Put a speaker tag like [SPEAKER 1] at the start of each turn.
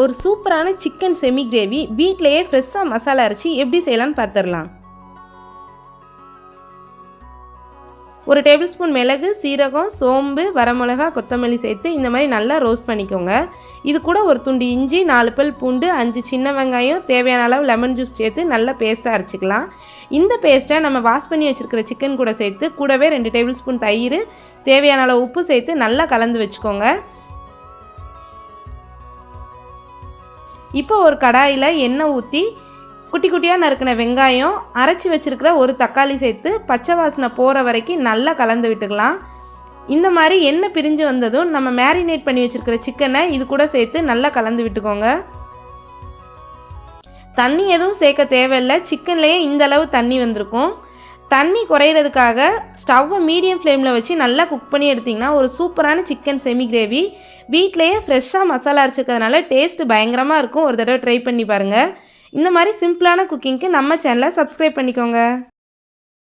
[SPEAKER 1] ஒரு சூப்பரான chicken semi gravy வீட்டிலையே ஃப்ரெஷ்ஷாக மசாலா அரைச்சி எப்படி செய்யலாம்னு பார்த்துடலாம் ஒரு டேபிள் ஸ்பூன் மிளகு சீரகம் சோம்பு வரமிளகா கொத்தமல்லி சேர்த்து இந்த மாதிரி நல்லா ரோஸ்ட் பண்ணிக்கோங்க. இது கூட ஒரு துண்டு இஞ்சி நாலு பல் பூண்டு அஞ்சு சின்ன வெங்காயம் தேவையான அளவு லெமன் ஜூஸ் சேர்த்து நல்லா பேஸ்ட்டாக அரைச்சிக்கலாம். இந்த பேஸ்ட்டை நம்ம வாஷ் பண்ணி வச்சுருக்கிற சிக்கன் கூட சேர்த்து கூடவே ரெண்டு டேபிள் ஸ்பூன் தயிர் தேவையான அளவு உப்பு சேர்த்து நல்லா கலந்து வச்சுக்கோங்க. இப்போ ஒரு கடாயில் எண்ணெய் ஊற்றி குட்டி குட்டியாக நறுக்கின வெங்காயம் அரைச்சி வச்சுருக்கிற ஒரு தக்காளி சேர்த்து பச்சை வாசனை போகிற வரைக்கும் நல்லா கலந்து விட்டுக்கலாம். இந்த மாதிரி எண்ணெய் பிரிஞ்சு வந்ததும் நம்ம மேரினேட் பண்ணி வச்சுருக்கிற சிக்கனை இது கூட சேர்த்து நல்லா கலந்து விட்டுக்கோங்க. தண்ணி எதுவும் சேர்க்க தேவையில்லை. சிக்கன்லேயே இந்த அளவு தண்ணி வந்திருக்கும். தண்ணி குறையிறதுக்காக ஸ்டவ்வை மீடியம் ஃப்ளேமில் வச்சு நல்லா குக் பண்ணி எடுத்திங்கன்னா ஒரு சூப்பரான சிக்கன் செமி கிரேவி வீட்டிலையே ஃப்ரெஷ்ஷாக மசாலா அரைச்சிக்கிறதுனால டேஸ்ட்டு பயங்கரமாக இருக்கும். ஒரு தடவை ட்ரை பண்ணி பாருங்கள் இந்த மாதிரி சிம்பிளான குக்கிங்க்கு நம்ம சேனலை சப்ஸ்கிரைப் பண்ணிக்கோங்க.